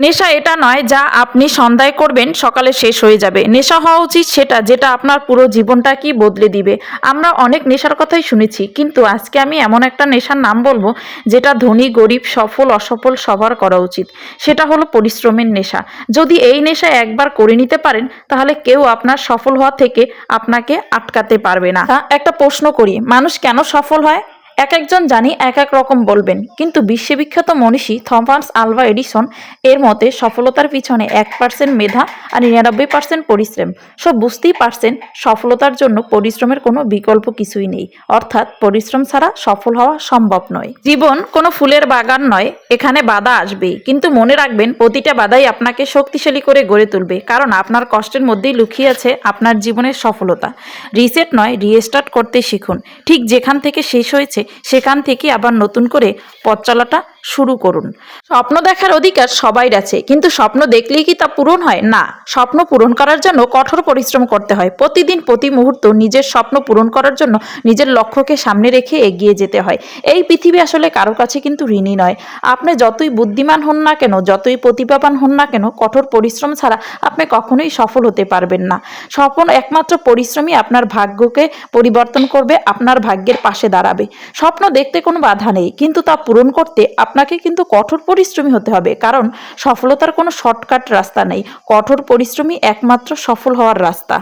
নেশা এটা নয় যা আপনি সন্ধ্যায় করবেন, সকালে শেষ হয়ে যাবে। নেশা হওয়া উচিত সেটা যেটা আপনার পুরো জীবনটা কি বদলে দিবে। আমরা অনেক নেশার কথাই শুনেছি, কিন্তু আজকে আমি এমন একটা নেশার নাম বলব যেটা ধনী, গরিব, সফল, অসফল সবার করা উচিত। সেটা হলো পরিশ্রমের নেশা। যদি এই নেশা একবার করে নিতে পারেন, তাহলে কেউ আপনার সফল হওয়া থেকে আপনাকে আটকাতে পারবে না। একটা প্রশ্ন করি, মানুষ কেন সফল হয়? এক একজন জানি এক এক রকম বলবেন। কিন্তু বিশ্ববিখ্যাত মনীষী থমাস আলভা এডিসন এর মতে সফলতার পিছনে এক পার্সেন্ট মেধা আর নিরানব্বই পার্সেন্ট পরিশ্রম। সব বুঝতেই পারছেন, সফলতার জন্য পরিশ্রমের কোনো বিকল্প কিছুই নেই। অর্থাৎ পরিশ্রম ছাড়া সফল হওয়া সম্ভব নয়। জীবন কোনো ফুলের বাগান নয়, এখানে বাধা আসবেই। কিন্তু মনে রাখবেন, প্রতিটা বাধাই আপনাকে শক্তিশালী করে গড়ে তুলবে। কারণ আপনার কষ্টের মধ্যেই লুকিয়ে আছে আপনার জীবনের সফলতা। রিসেট নয়, রিস্টার্ট করতে শিখুন। ঠিক যেখান থেকে শেষ হয়েছে সেখান থেকে আবার নতুন করে পথ চলাটা শুরু করুন। স্বপ্ন দেখার অধিকার সবাই আছে, কিন্তু স্বপ্ন দেখলেই কি তা পূরণ হয়? না, স্বপ্ন পূরণ করার জন্য কঠোর পরিশ্রম করতে হয়। প্রতিদিন, প্রতি মুহূর্ত নিজের স্বপ্ন পূরণ করার জন্য নিজের লক্ষ্যকে সামনে রেখে এগিয়ে যেতে হয়। এই পৃথিবী আসলে কারও কাছে কিন্তু ঋণী নয়। আপনি যতই বুদ্ধিমান হন না কেন, যতই প্রতিভাবান হন না কেন, কঠোর পরিশ্রম ছাড়া আপনি কখনোই সফল হতে পারবেন না। স্বপ্ন একমাত্র পরিশ্রমই আপনার ভাগ্যকে পরিবর্তন করবে, আপনার ভাগ্যের পাশে দাঁড়াবে। স্বপ্ন দেখতে কোনো বাধা নেই, কিন্তু তা পূরণ করতে আপনাকে কিন্তু কঠোর পরিশ্রমী হতে হবে, কারণ সফলতার কোনো শর্টকাট রাস্তা নেই। কঠোর পরিশ্রমী একমাত্র সফল হওয়ার রাস্তা।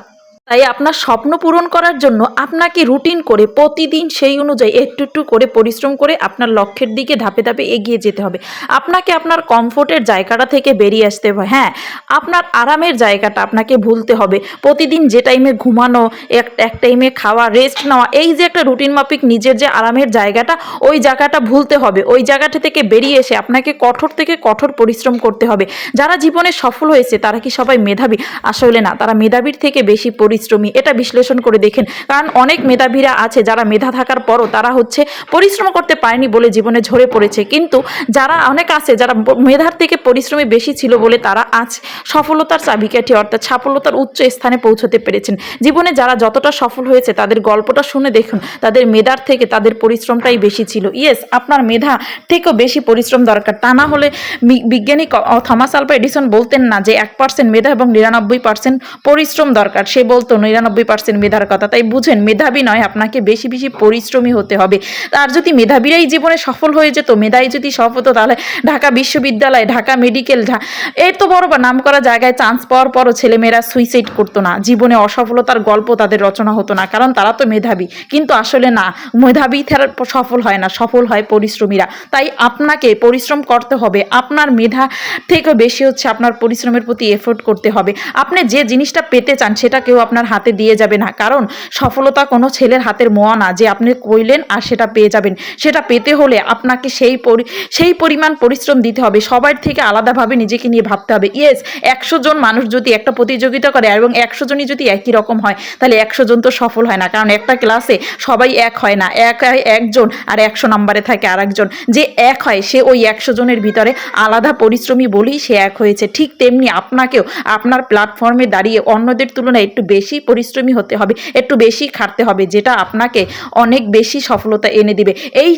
তাই আপনার স্বপ্ন পূরণ করার জন্য আপনাকে রুটিন করে প্রতিদিন সেই অনুযায়ী একটু একটু করে পরিশ্রম করে আপনার লক্ষ্যের দিকে ধাপে ধাপে এগিয়ে যেতে হবে। আপনাকে আপনার কমফোর্টের জায়গাটা থেকে বেরিয়ে আসতে হবে। হ্যাঁ আপনার আরামের জায়গাটা আপনাকে ভুলতে হবে। প্রতিদিন যে টাইমে ঘুমানো, এক এক টাইমে খাওয়া রেস্ট নেওয়া, এই যে একটা রুটিন মাফিক নিজের যে আরামের জায়গাটা, ওই জায়গাটা ভুলতে হবে। ওই জায়গাটা থেকে বেরিয়ে এসে আপনাকে কঠোর থেকে কঠোর পরিশ্রম করতে হবে। যারা জীবনে সফল হয়েছে, তারা কি সবাই মেধাবী? আসলে না, তারা মেধাবীর থেকে বেশি পরিশ্রমী। এটা বিশ্লেষণ করে দেখেন। কারণ অনেক মেধাবীরা আছে, যারা মেধা থাকার পরও তারা হচ্ছে পরিশ্রম করতে পারেনি বলে জীবনে ঝরে পড়েছে। কিন্তু যারা অনেক আছে, যারা মেধার থেকে পরিশ্রমী বেশি ছিল বলে তারা আজ সফলতার চাবিকাঠি, অর্থাৎ সফলতার উচ্চ স্থানে পৌঁছতে পেরেছেন। জীবনে যারা যতটা সফল হয়েছে, তাদের গল্পটা শুনে দেখুন। তাদের মেধার থেকে তাদের পরিশ্রমটাই বেশি ছিল। ইয়েস, আপনার মেধা থেকেও বেশি পরিশ্রম দরকার। তা না হলে বিজ্ঞানী থমাস আলভা এডিসন বলতেন না যে এক পার্সেন্ট মেধা এবং নিরানব্বই পার্সেন্ট পরিশ্রম দরকার। সে বলতো নিরানব্বই পার্সেন্ট মেধার কথা। তাই বুঝেন, মেধাবী নয়, আপনাকে বেশি বেশি পরিশ্রমী হতে হবে। আর যদি মেধাবীরাই জীবনে সফল হয়ে যেত, মেধাই যদি সফল হতো, তাহলে ঢাকা বিশ্ববিদ্যালয়, ঢাকা মেডিকেল এর তো বড় বা নাম করা জায়গায় চান্স পাওয়ার পরও ছেলেমেয়েরা সুইসাইড করতো না। জীবনে অসফলতার গল্প তাদের রচনা হতো না, কারণ তারা তো মেধাবী। কিন্তু আসলে না, মেধাবী তারা সফল হয় না, সফল হয় পরিশ্রমীরা। তাই আপনাকে পরিশ্রম করতে হবে। আপনার মেধা থেকে বেশি হচ্ছে আপনার পরিশ্রমের প্রতি এফোর্ট করতে হবে। আপনি যে জিনিসটা পেতে চান, সেটা কেউ আপনার হাতে দিয়ে যাবে না। কারণ সফলতা কোনো ছেলের হাতের মোয়া না, যে আপনি কইলেন আর সেটা পেয়ে যাবেন। সেটা পেতে হলে আপনাকে সেই সেই পরিমাণ পরিশ্রম দিতে হবে। সবার থেকে আলাদাভাবে নিজেকে নিয়ে ভাবতে হবে। ইয়েস একশো জন মানুষ যদি একটা প্রতিযোগিতা করে এবং একশো জনই যদি একই রকম হয়, তাহলে একশো জন তো সফল হয় না। কারণ একটা ক্লাসে সবাই এক হয় না। এক একজন আর একশো নম্বরে থাকে আরেকজন। যে এক হয়, সে ওই একশো জনের ভিতরে আলাদা পরিশ্রমী বলেই সে এক হয়েছে। ঠিক তেমনি আপনাকেও, আপনার প্ল্যাটফর্মে দাঁড়িয়ে অন্যদের তুলনায় একটু বেশি পরিশ্রমী হতে হবে, একটু বেশি খাটতে হবে, যেটা আপনাকে অনেক বেশি সফলতা এনে দিবে। এই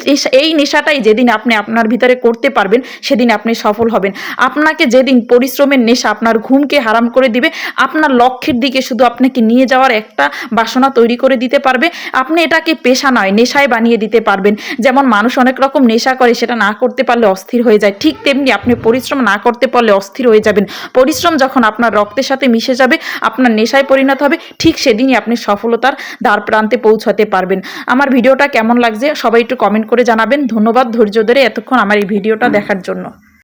এই নেশাটাই যেদিন আপনি আপনার ভিতরে করতে পারবেন, সেদিন আপনি সফল হবেন। আপনাকে যেদিন পরিশ্রমের নেশা আপনার ঘুমকে হারাম করে দিবে, আপনার লক্ষ্যের দিকে শুধু আপনাকে নিয়ে যাওয়ার একটা বাসনা তৈরি করে দিতে পারবে। আপনি এটাকে পেশা নয়, নেশায় বানিয়ে দিতে পারবেন। যেমন মানুষ অনেক রকম নেশা করে, সেটা না করতে পারলে অস্থির হয়ে যায়। ঠিক তেমনি আপনি পরিশ্রম না করতে পারলে অস্থির হয়ে যাবেন। পরিশ্রম যখন আপনার রক্তের সাথে মিশে যাবে, আপনার নেশায় পরিণত হবে, ঠিক সেদিনই আপনি সফলতার দ্বার প্রান্তে পৌঁছাতে পারবেন। আমার ভিডিওটা কেমন লাগছে সবাই একটু কমেন্ট করে জানাবেন। ধন্যবাদ ধৈর্য ধরে এতক্ষণ আমার এই ভিডিওটা দেখার জন্য।